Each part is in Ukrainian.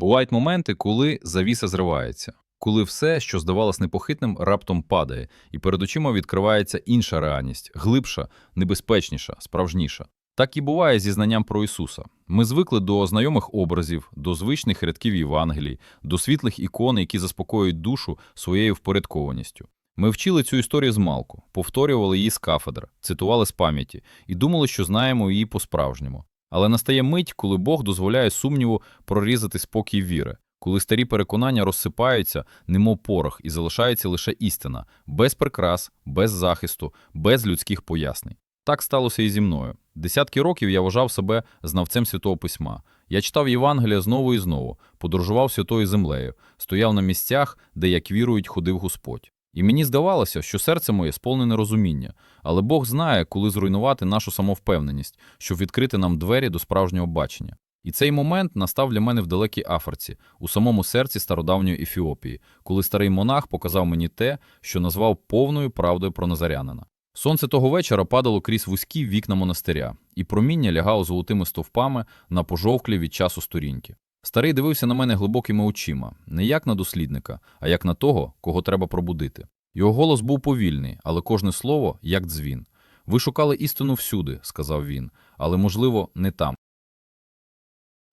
Бувають моменти, коли завіса зривається, коли все, що здавалось непохитним, раптом падає, і перед очима відкривається інша реальність, глибша, небезпечніша, справжніша. Так і буває зі знанням про Ісуса. Ми звикли до знайомих образів, до звичних рядків Євангелій, до світлих ікон, які заспокоюють душу своєю впорядкованістю. Ми вчили цю історію з малку, повторювали її з кафедр, цитували з пам'яті і думали, що знаємо її по-справжньому. Але настає мить, коли Бог дозволяє сумніву прорізати спокій віри, коли старі переконання розсипаються, немов порох, і залишається лише істина, без прикрас, без захисту, без людських пояснень. Так сталося і зі мною. Десятки років я вважав себе знавцем святого письма. Я читав Євангелія знову і знову, подорожував святою землею, стояв на місцях, де, як вірують, ходив Господь. І мені здавалося, що серце моє сповнене розуміння, але Бог знає, коли зруйнувати нашу самовпевненість, щоб відкрити нам двері до справжнього бачення. І цей момент настав для мене в далекій Африці, у самому серці стародавньої Ефіопії, коли старий монах показав мені те, що назвав повною правдою про назарянина. Сонце того вечора падало крізь вузькі вікна монастиря, і проміння лягало золотими стовпами на пожовклі від часу сторінки. Старий дивився на мене глибокими очима, не як на дослідника, а як на того, кого треба пробудити. Його голос був повільний, але кожне слово як дзвін. Ви шукали істину всюди, сказав він, але, можливо, не там.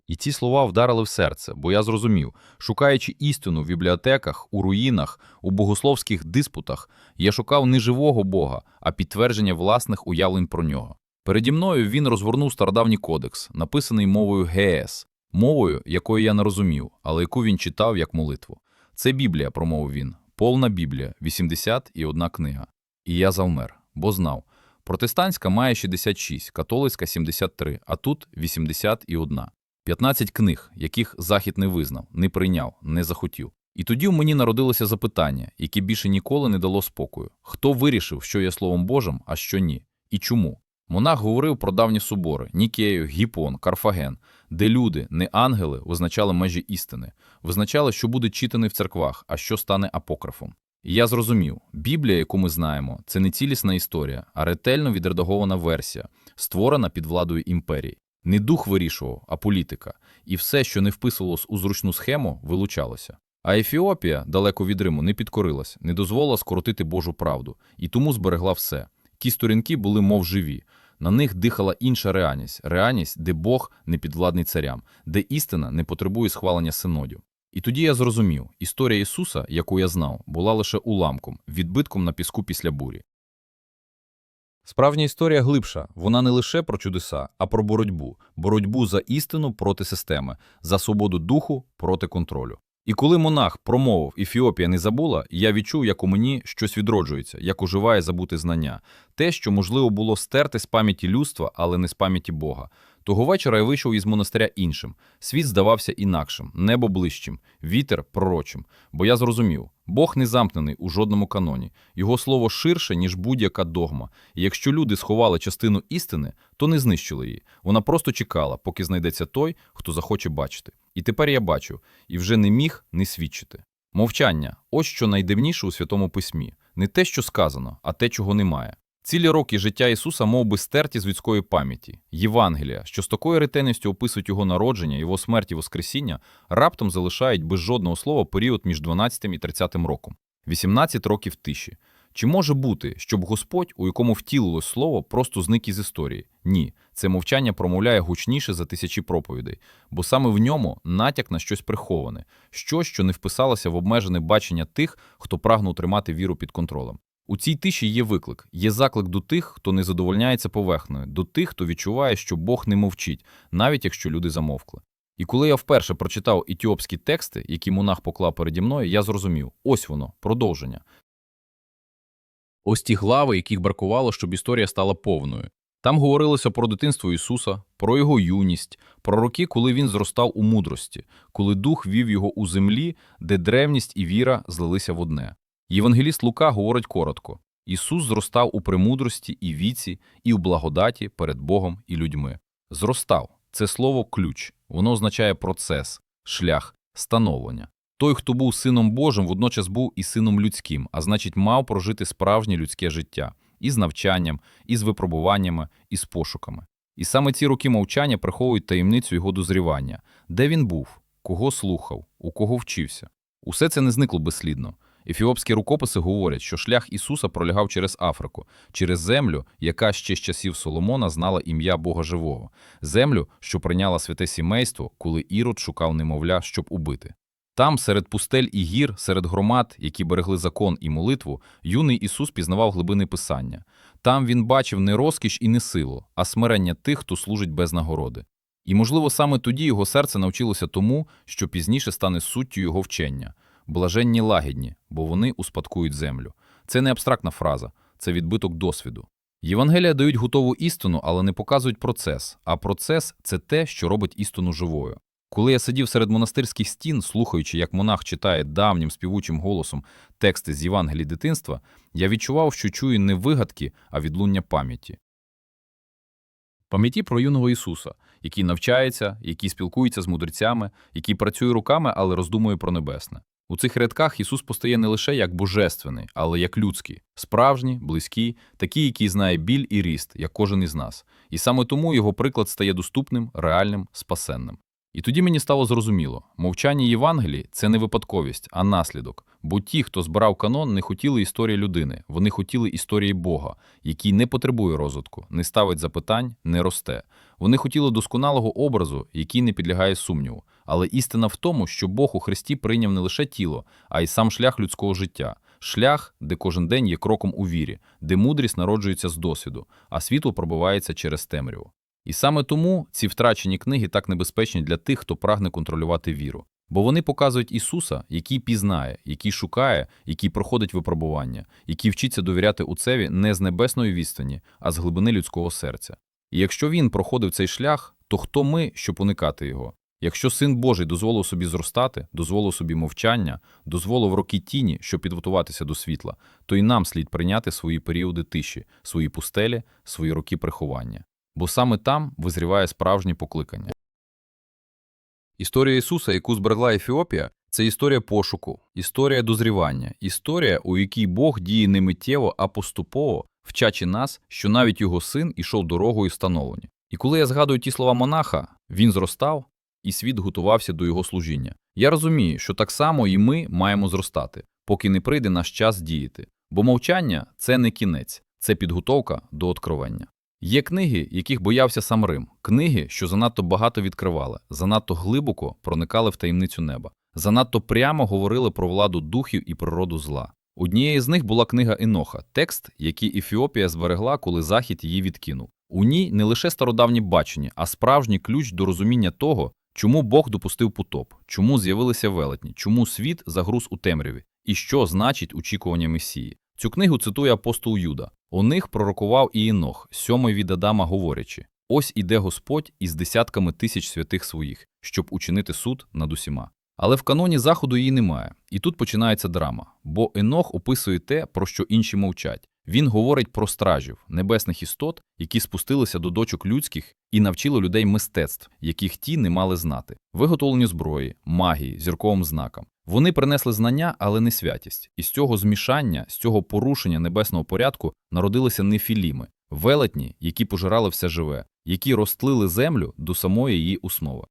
І ці слова вдарили в серце, бо я зрозумів, шукаючи істину в бібліотеках, у руїнах, у богословських диспутах, я шукав не живого Бога, а підтвердження власних уявлень про нього. Переді мною він розгорнув стародавній кодекс, написаний мовою ГЕС, мовою, якої я не розумів, але яку він читав як молитву. Це Біблія, промовив він, повна Біблія, 80 і одна книга. І я завмер, бо знав. Протестантська має 66, католицька 73, а тут 80 і одна. 15 книг, яких Захід не визнав, не прийняв, не захотів. І тоді в мені народилося запитання, яке більше ніколи не дало спокою. Хто вирішив, що є Словом Божим, а що ні? І чому? Монах говорив про давні собори Нікею, Гіпон, Карфаген, де люди, не ангели, визначали межі істини, визначали, що буде читаний в церквах, а що стане апокрифом. І я зрозумів, Біблія, яку ми знаємо, це не цілісна історія, а ретельно відредагована версія, створена під владою імперії. Не дух вирішував, а політика, і все, що не вписувалось у зручну схему, вилучалося. А Ефіопія, далеко від Риму, не підкорилась, не дозволила скоротити Божу правду, і тому зберегла все. Ті сторінки були, мов живі. На них дихала інша реальність, реальність, де Бог не підвладний царям, де істина не потребує схвалення синодів. І тоді я зрозумів, історія Ісуса, яку я знав, була лише уламком, відбитком на піску після бурі. Справжня історія глибша, вона не лише про чудеса, а про боротьбу, боротьбу за істину проти системи, за свободу духу проти контролю. І коли монах промовив Ефіопія не забула, я відчув, як у мені щось відроджується, як оживає забути знання, те, що можливо було стерти з пам'яті людства, але не з пам'яті Бога. Того вечора я вийшов із монастиря іншим. Світ здавався інакшим, небо ближчим, вітер пророчим. Бо я зрозумів, Бог не замкнений у жодному каноні, його слово ширше, ніж будь-яка догма. І якщо люди сховали частину істини, то не знищили її. Вона просто чекала, поки знайдеться той, хто захоче бачити. І тепер я бачу, і вже не міг не свідчити. Мовчання ось що найдивніше у Святому Письмі не те, що сказано, а те, чого немає. Цілі роки життя Ісуса мов би, стерті з людської пам'яті. Євангелія, що з такою ретельністю описують його народження, його смерть і воскресіння, раптом залишають без жодного слова період між 12 і 30 роком. 18 років тиші. Чи може бути, щоб Господь, у якому втілилось слово, просто зник із історії? Ні, це мовчання промовляє гучніше за тисячі проповідей, бо саме в ньому натяк на щось приховане, щось, що не вписалося в обмежене бачення тих, хто прагнув тримати віру під контролем. У цій тиші є виклик, є заклик до тих, хто не задовольняється поверхнею, до тих, хто відчуває, що Бог не мовчить, навіть якщо люди замовкли. І коли я вперше прочитав етіопські тексти, які монах поклав переді мною, я зрозумів ось воно, продовження. Ось ті глави, яких бракувало, щоб історія стала повною. Там говорилося про дитинство Ісуса, про його юність, про роки, коли він зростав у мудрості, коли дух вів його у землі, де древність і віра злилися в одне. Євангеліст Лука говорить коротко: Ісус зростав у премудрості і віці, і у благодаті перед Богом і людьми. Зростав це слово ключ, воно означає процес, шлях, становлення. Той, хто був сином Божим, водночас був і сином людським, а значить, мав прожити справжнє людське життя із навчанням, із випробуваннями, із пошуками. І саме ці роки мовчання приховують таємницю його дозрівання, де він був, кого слухав, у кого вчився. Усе це не зникло безслідно. Ефіопські рукописи говорять, що шлях Ісуса пролягав через Африку, через землю, яка ще з часів Соломона знала ім'я Бога Живого, землю, що прийняла святе сімейство, коли Ірод шукав немовля, щоб убити. Там, серед пустель і гір, серед громад, які берегли закон і молитву, юний Ісус пізнавав глибини Писання. Там він бачив не розкіш і не силу, а смирення тих, хто служить без нагороди. І, можливо, саме тоді його серце навчилося тому, що пізніше стане суттю його вчення – блаженні лагідні, бо вони успадкують землю. Це не абстрактна фраза, це відбиток досвіду. Євангелія дають готову істину, але не показують процес, а процес це те, що робить істину живою. Коли я сидів серед монастирських стін, слухаючи, як монах читає давнім співучим голосом тексти з Євангелії дитинства, я відчував, що чую не вигадки, а відлуння пам'яті. Пам'яті про юного Ісуса, який навчається, який спілкується з мудрецями, який працює руками, але роздумує про небесне. У цих рядках Ісус постає не лише як божественний, але як людський, справжній, близький, такий, який знає біль і ріст, як кожен із нас. І саме тому його приклад стає доступним, реальним, спасенним. І тоді мені стало зрозуміло, мовчання Євангелії це не випадковість, а наслідок. Бо ті, хто збирав канон, не хотіли історії людини, вони хотіли історії Бога, який не потребує розвитку, не ставить запитань, не росте. Вони хотіли досконалого образу, який не підлягає сумніву. Але істина в тому, що Бог у Христі прийняв не лише тіло, а й сам шлях людського життя, шлях, де кожен день є кроком у вірі, де мудрість народжується з досвіду, а світло пробивається через темряву. І саме тому ці втрачені книги так небезпечні для тих, хто прагне контролювати віру. Бо вони показують Ісуса, який пізнає, який шукає, який проходить випробування, який вчиться довіряти Отцеві не з небесної відстані, а з глибини людського серця. І якщо він проходив цей шлях, то хто ми, щоб уникати його? Якщо син Божий дозволив собі зростати, дозволив собі мовчання, дозволив роки тіні, щоб підготуватися до світла, то і нам слід прийняти свої періоди тиші, свої пустелі, свої роки приховання. Бо саме там визріває справжнє покликання. Історія Ісуса, яку зберегла Ефіопія, це історія пошуку, історія дозрівання, історія, у якій Бог діє не миттєво, а поступово, вчачи нас, що навіть його син ішов дорогою встановлення. І коли я згадую ті слова монаха, він зростав, і світ готувався до його служіння. Я розумію, що так само і ми маємо зростати, поки не прийде наш час діяти. Бо мовчання це не кінець, це підготовка до откровення. Є книги, яких боявся сам Рим, книги, що занадто багато відкривали, занадто глибоко проникали в таємницю неба, занадто прямо говорили про владу духів і природу зла. Однією з них була книга Еноха, текст, який Ефіопія зберегла, коли Захід її відкинув. У ній не лише стародавні бачення, а справжній ключ до розуміння того, чому Бог допустив потоп, чому з'явилися велетні, чому світ загруз у темряві, і що значить очікування Месії. Цю книгу цитує апостол Юда. У них пророкував і Інох, сьомий від Адама, говорячи: ось іде Господь із десятками тисяч святих своїх, щоб учинити суд над усіма. Але в каноні заходу її немає, і тут починається драма. Бо Енох описує те, про що інші мовчать. Він говорить про стражів, небесних істот, які спустилися до дочок людських і навчили людей мистецтв, яких ті не мали знати, виготовлені зброї, магії, зірковим знакам. Вони принесли знання, але не святість. І з цього змішання, з цього порушення небесного порядку народилися нефіліми, велетні, які пожирали все живе, які розтлили землю до самої її основи.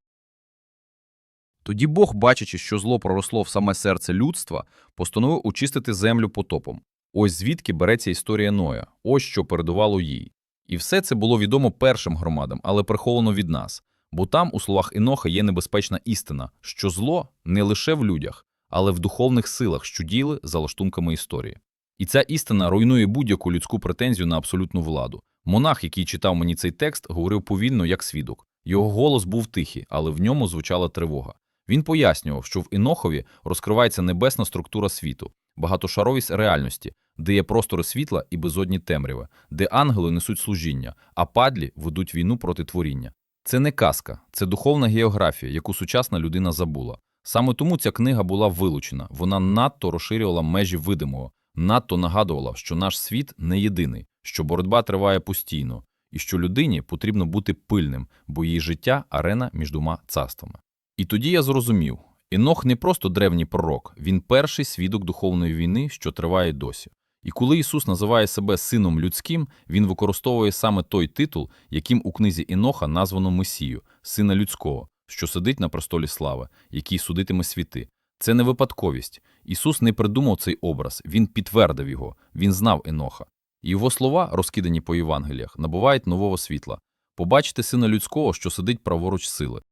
Тоді Бог, бачачи, що зло проросло в саме серце людства, постановив очистити землю потопом. Ось звідки береться історія Ноя, ось що передувало їй. І все це було відомо першим громадам, але приховано від нас, бо там, у словах Іноха, є небезпечна істина, що зло не лише в людях, але в духовних силах, що діяли за лаштунками історії. І ця істина руйнує будь-яку людську претензію на абсолютну владу. Монах, який читав мені цей текст, говорив повільно, як свідок. Його голос був тихий, але в ньому звучала тривога. Він пояснював, що в Інохові розкривається небесна структура світу, багатошаровість реальності, де є простори світла і безодні темряви, де ангели несуть служіння, а падлі ведуть війну проти творіння. Це не казка, це духовна географія, яку сучасна людина забула. Саме тому ця книга була вилучена, вона надто розширювала межі видимого, надто нагадувала, що наш світ не єдиний, що боротьба триває постійно, і що людині потрібно бути пильним, бо її життя арена між двома царствами. І тоді я зрозумів, Інох не просто древній пророк, він перший свідок духовної війни, що триває досі. І коли Ісус називає себе сином людським, Він використовує саме той титул, яким у книзі Іноха названо Месію, сина людського, що сидить на престолі слави, який судитиме світи. Це не випадковість. Ісус не придумав цей образ, Він підтвердив його, Він знав Еноха. Його слова, розкидані по Євангеліях, набувають нового світла. Побачити сина людського, що сидить праворуч сили.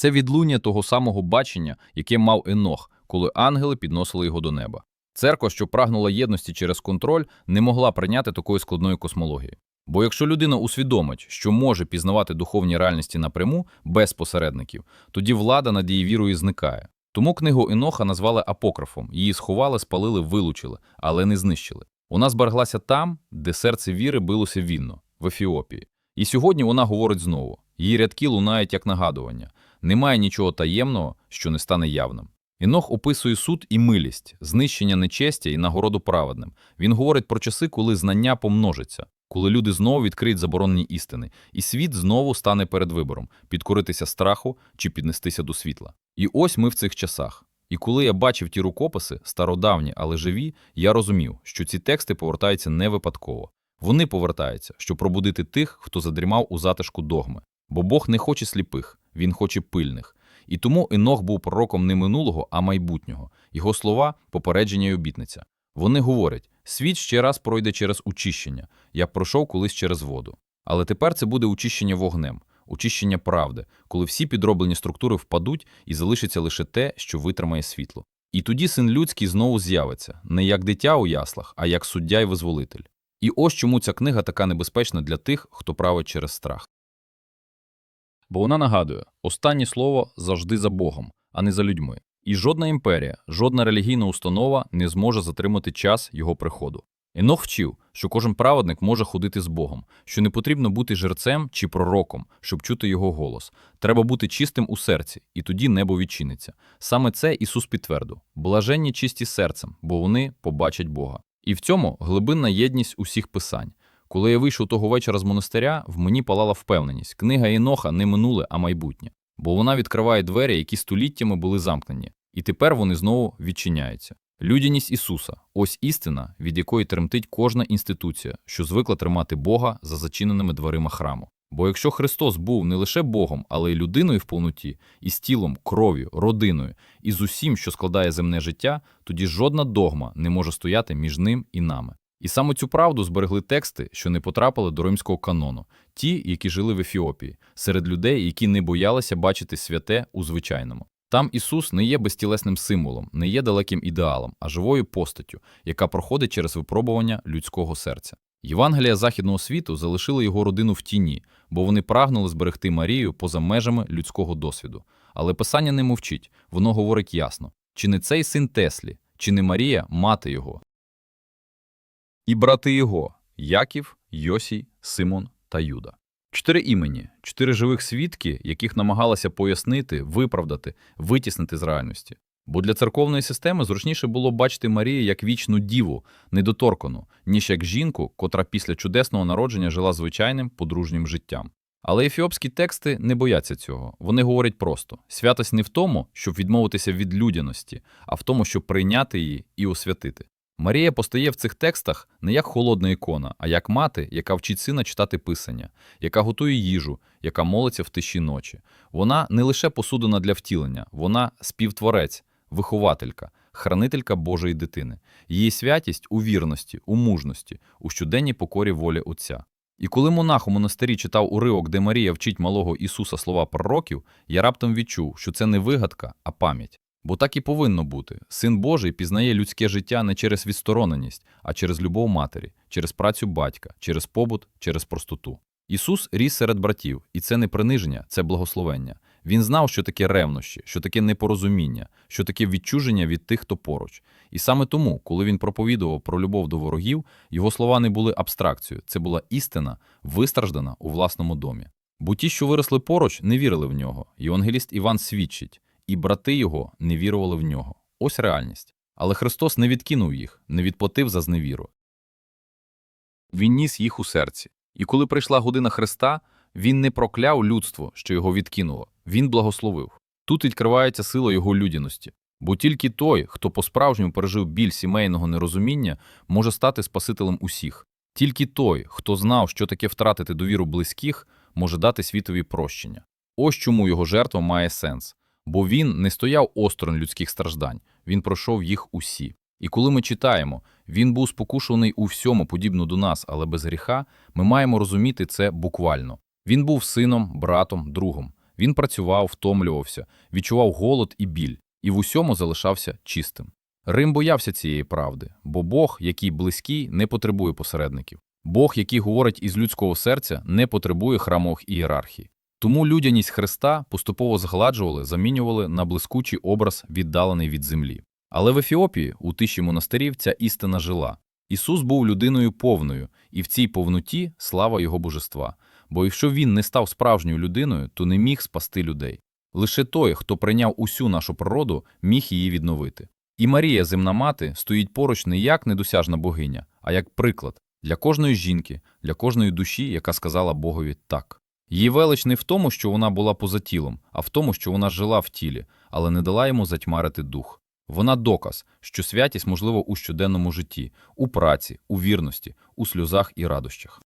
Це відлуння того самого бачення, яке мав Енох, коли ангели підносили його до неба. Церква, що прагнула єдності через контроль, не могла прийняти такої складної космології. Бо якщо людина усвідомить, що може пізнавати духовні реальності напряму без посередників, тоді влада над її вірою зникає. Тому книгу Еноха назвали апокрифом, її сховали, спалили, вилучили, але не знищили. Вона збереглася там, де серце віри билося вільно, в Ефіопії. І сьогодні вона говорить знову. Її рядки лунають як нагадування. Немає нічого таємного, що не стане явним. Інох описує суд і милість, знищення нечестя і нагороду праведним. Він говорить про часи, коли знання помножиться, коли люди знову відкриють заборонені істини, і світ знову стане перед вибором підкоритися страху чи піднестися до світла. І ось ми в цих часах. І коли я бачив ті рукописи, стародавні, але живі, я розумів, що ці тексти повертаються не випадково. Вони повертаються, щоб пробудити тих, хто задрімав у затишку догми. Бо Бог не хоче сліпих, він хоче пильних. І тому Енох був пророком не минулого, а майбутнього. Його слова попередження й обітниця. Вони говорять: світ ще раз пройде через очищення, як пройшов колись через воду. Але тепер це буде очищення вогнем, очищення правди, коли всі підроблені структури впадуть і залишиться лише те, що витримає світло. І тоді син людський знову з'явиться не як дитя у яслах, а як суддя й визволитель. І ось чому ця книга така небезпечна для тих, хто править через страх. Бо вона нагадує, останнє слово завжди за Богом, а не за людьми. І жодна імперія, жодна релігійна установа не зможе затримати час його приходу. Енох вчив, що кожен праведник може ходити з Богом, що не потрібно бути жерцем чи пророком, щоб чути його голос. Треба бути чистим у серці, і тоді небо відчиниться. Саме це Ісус підтвердив: блаженні чисті серцем, бо вони побачать Бога. І в цьому глибинна єдність усіх писань. Коли я вийшов того вечора з монастиря, в мені палала впевненість. Книга Єноха не минуле, а майбутнє, бо вона відкриває двері, які століттями були замкнені, і тепер вони знову відчиняються. Людяність Ісуса ось істина, від якої тремтить кожна інституція, що звикла тримати Бога за зачиненими дверима храму. Бо якщо Христос був не лише Богом, але й людиною в повноті, з тілом, кров'ю, родиною, і з усім, що складає земне життя, тоді жодна догма не може стояти між ним і нами. І саме цю правду зберегли тексти, що не потрапили до римського канону, ті, які жили в Ефіопії, серед людей, які не боялися бачити святе у звичайному. Там Ісус не є безтілесним символом, не є далеким ідеалом, а живою постаттю, яка проходить через випробування людського серця. Євангелія західного світу залишили його родину в тіні, бо вони прагнули зберегти Марію поза межами людського досвіду. Але писання не мовчить, воно говорить ясно: чи не цей син Теслі, чи не Марія мати його, і брати його Яків, Йосій, Симон та Юда. Чотири імені, чотири живих свідки, яких намагалися пояснити, виправдати, витіснити з реальності. Бо для церковної системи зручніше було бачити Марію як вічну діву, недоторкану, ніж як жінку, котра після чудесного народження жила звичайним подружнім життям. Але ефіопські тексти не бояться цього. Вони говорять просто: святость не в тому, щоб відмовитися від людяності, а в тому, щоб прийняти її і освятити. Марія постає в цих текстах не як холодна ікона, а як мати, яка вчить сина читати писання, яка готує їжу, яка молиться в тиші ночі. Вона не лише посудина для втілення, вона співтворець, вихователька, хранителька Божої дитини. Її святість у вірності, у мужності, у щоденній покорі волі Отця. І коли монах у монастирі читав уривок, де Марія вчить малого Ісуса слова пророків, я раптом відчув, що це не вигадка, а пам'ять. Бо так і повинно бути. Син Божий пізнає людське життя не через відстороненість, а через любов матері, через працю батька, через побут, через простоту. Ісус ріс серед братів, і це не приниження, це благословення. Він знав, що таке ревнощі, що таке непорозуміння, що таке відчуження від тих, хто поруч. І саме тому, коли він проповідував про любов до ворогів, його слова не були абстракцією, це була істина, вистраждана у власному домі. Бо ті, що виросли поруч, не вірили в нього. Євангеліст Іван свідчить і брати його не вірували в нього. Ось реальність. Але Христос не відкинув їх, не відплатив за зневіру. Він ніс їх у серці. І коли прийшла година Христа, він не прокляв людство, що його відкинуло, він благословив. Тут відкривається сила його людяності. Бо тільки той, хто по-справжньому пережив біль сімейного нерозуміння, може стати Спасителем усіх. Тільки той, хто знав, що таке втратити довіру близьких, може дати світові прощення. Ось чому його жертва має сенс. Бо він не стояв осторонь людських страждань, він пройшов їх усі. І коли ми читаємо, він був спокушений у всьому, подібно до нас, але без гріха, ми маємо розуміти це буквально. Він був сином, братом, другом. Він працював, втомлювався, відчував голод і біль, і в усьому залишався чистим. Рим боявся цієї правди, бо Бог, який близький, не потребує посередників. Бог, який говорить із людського серця, не потребує храмових ієрархій. Тому людяність Христа поступово згладжували, замінювали на блискучий образ, віддалений від землі. Але в Ефіопії, у тиші монастирів, ця істина жила. Ісус був людиною повною, і в цій повноті слава Його божества. Бо якщо він не став справжньою людиною, то не міг спасти людей. Лише той, хто прийняв усю нашу природу, міг її відновити. І Марія, земна мати, стоїть поруч не як недосяжна богиня, а як приклад для кожної жінки, для кожної душі, яка сказала Богові так. Її велич не в тому, що вона була поза тілом, а в тому, що вона жила в тілі, але не дала йому затьмарити дух. Вона доказ, що святість можлива у щоденному житті, у праці, у вірності, у сльозах і радощах.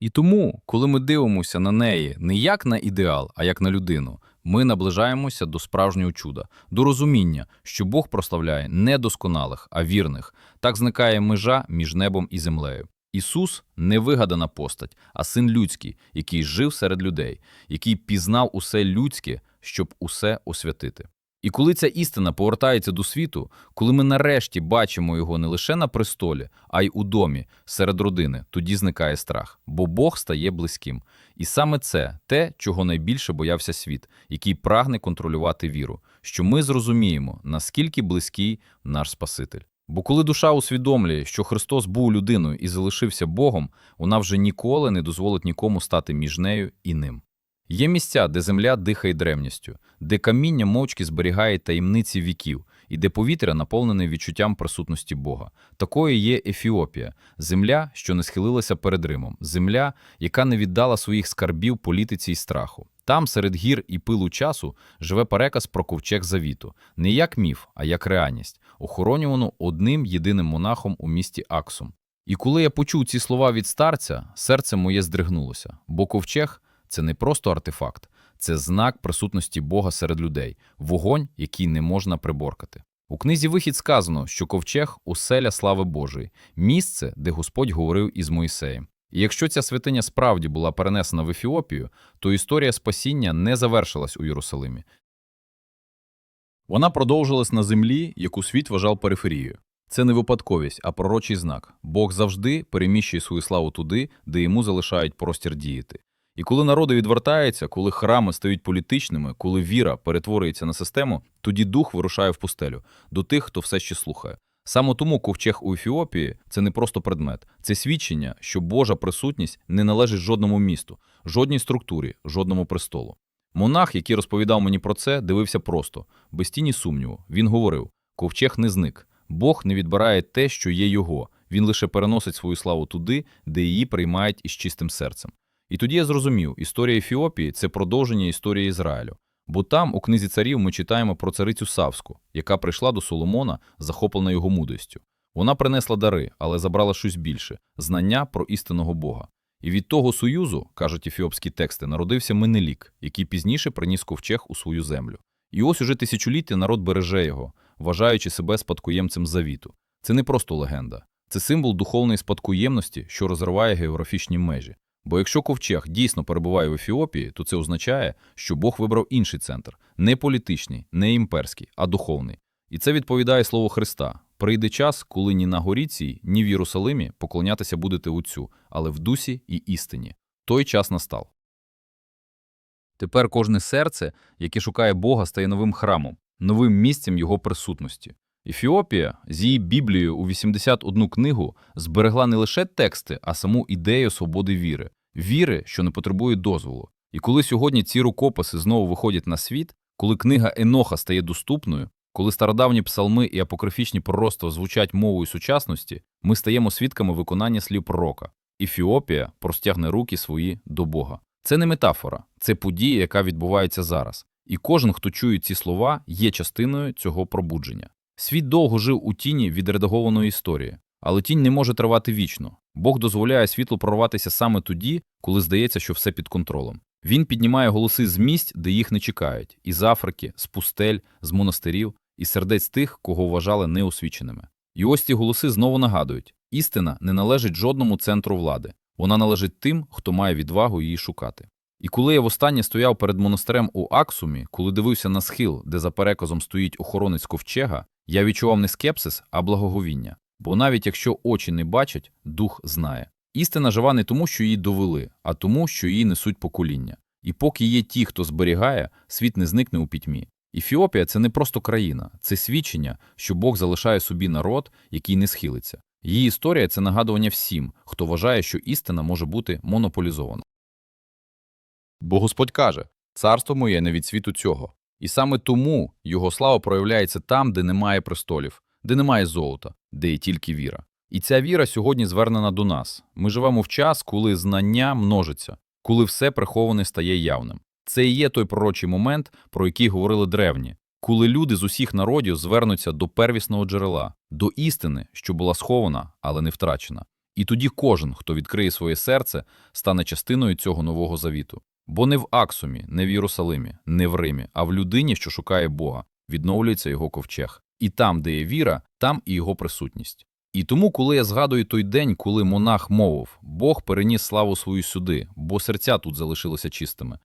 І тому, коли ми дивимося на неї не як на ідеал, а як на людину, ми наближаємося до справжнього чуда, до розуміння, що Бог прославляє не досконалих, а вірних. Так зникає межа між небом і землею. Ісус не вигадана постать, а син людський, який жив серед людей, який пізнав усе людське, щоб усе освятити. І коли ця істина повертається до світу, коли ми нарешті бачимо його не лише на престолі, а й у домі, серед родини, тоді зникає страх, бо Бог стає близьким. І саме це те, чого найбільше боявся світ, який прагне контролювати віру, що ми зрозуміємо, наскільки близький наш Спаситель. Бо коли душа усвідомлює, що Христос був людиною і залишився Богом, вона вже ніколи не дозволить нікому стати між нею і ним. Є місця, де земля дихає древністю, де каміння мовчки зберігає таємниці віків, і де повітря наповнене відчуттям присутності Бога. Такою є Ефіопія, земля, що не схилилася перед Римом, земля, яка не віддала своїх скарбів політиці й страху. Там, серед гір і пилу часу, живе переказ про ковчег завіту, не як міф, а як реальність, охоронювану одним єдиним монахом у місті Аксум. І коли я почув ці слова від старця, серце моє здригнулося, бо ковчег це не просто артефакт, це знак присутності Бога серед людей, вогонь, який не можна приборкати. У книзі Вихід сказано, що ковчег оселя слави Божої, місце, де Господь говорив із Моїсеєм. І якщо ця святиня справді була перенесена в Ефіопію, то історія спасіння не завершилась у Єрусалимі. Вона продовжилась на землі, яку світ вважав периферією. Це не випадковість, а пророчий знак. Бог завжди переміщує свою славу туди, де йому залишають простір діяти. І коли народи відвертаються, коли храми стають політичними, коли віра перетворюється на систему, тоді дух вирушає в пустелю до тих, хто все ще слухає. Саме тому ковчег у Ефіопії це не просто предмет, це свідчення, що Божа присутність не належить жодному місту, жодній структурі, жодному престолу. Монах, який розповідав мені про це, дивився просто, без тіні сумніву. Він говорив: ковчег не зник, Бог не відбирає те, що є його. Він лише переносить свою славу туди, де її приймають із чистим серцем. І тоді я зрозумів, історія Ефіопії це продовження історії Ізраїлю. Бо там, у книзі царів, ми читаємо про царицю Савську, яка прийшла до Соломона, захоплена його мудрістю. Вона принесла дари, але забрала щось більше знання про істинного Бога. І від того союзу, кажуть ефіопські тексти, народився Менелік, який пізніше приніс ковчег у свою землю. І ось уже тисячоліття народ береже його, вважаючи себе спадкоємцем завіту. Це не просто легенда, це символ духовної спадкоємності, що розриває географічні межі. Бо якщо ковчег дійсно перебуває в Ефіопії, то це означає, що Бог вибрав інший центр не політичний, не імперський, а духовний. І це відповідає слову Христа. Прийде час, коли ні на горі цій, ні в Єрусалимі поклонятися будете Отцю, але в дусі і істині. Той час настав. Тепер кожне серце, яке шукає Бога, стає новим храмом, новим місцем Його присутності. Ефіопія з її Біблією у 81 книгу зберегла не лише тексти, а саму ідею свободи віри, віри, що не потребує дозволу. І коли сьогодні ці рукописи знову виходять на світ, коли книга Еноха стає доступною, коли стародавні псалми і апокрифічні пророцтва звучать мовою сучасності, ми стаємо свідками виконання слів пророка. Ефіопія простягне руки свої до Бога. Це не метафора, це подія, яка відбувається зараз. І кожен, хто чує ці слова, є частиною цього пробудження. Світ довго жив у тіні від редагованої історії, але тінь не може тривати вічно. Бог дозволяє світлу прорватися саме тоді, коли здається, що все під контролем. Він піднімає голоси з місць, де їх не чекають, із Африки, з пустель, з монастирів, із сердець тих, кого вважали неосвіченими. І ось ці голоси знову нагадують: істина не належить жодному центру влади, вона належить тим, хто має відвагу її шукати. І коли я востаннє стояв перед монастирем у Аксумі, коли дивився на схил, де за переказом стоїть охоронець ковчега, я відчував не скепсис, а благоговіння. Бо навіть якщо очі не бачать, дух знає. Істина жива не тому, що її довели, а тому, що її несуть покоління. І поки є ті, хто зберігає, світ не зникне у пітьмі. Ефіопія це не просто країна, це свідчення, що Бог залишає собі народ, який не схилиться. Її історія це нагадування всім, хто вважає, що істина може бути монополізована. Бо Господь каже: царство моє не від світу цього. І саме тому його слава проявляється там, де немає престолів, де немає золота, де є тільки віра. І ця віра сьогодні звернена до нас. Ми живемо в час, коли знання множиться, коли все приховане стає явним. Це і є той пророчий момент, про який говорили древні, коли люди з усіх народів звернуться до первісного джерела, до істини, що була схована, але не втрачена. І тоді кожен, хто відкриє своє серце, стане частиною цього нового завіту. Бо не в Аксумі, не в Єрусалимі, не в Римі, а в людині, що шукає Бога, відновлюється його ковчег. І там, де є віра, там і його присутність. І тому, коли я згадую той день, коли монах мовив, Бог переніс славу свою сюди, бо серця тут залишилися чистими.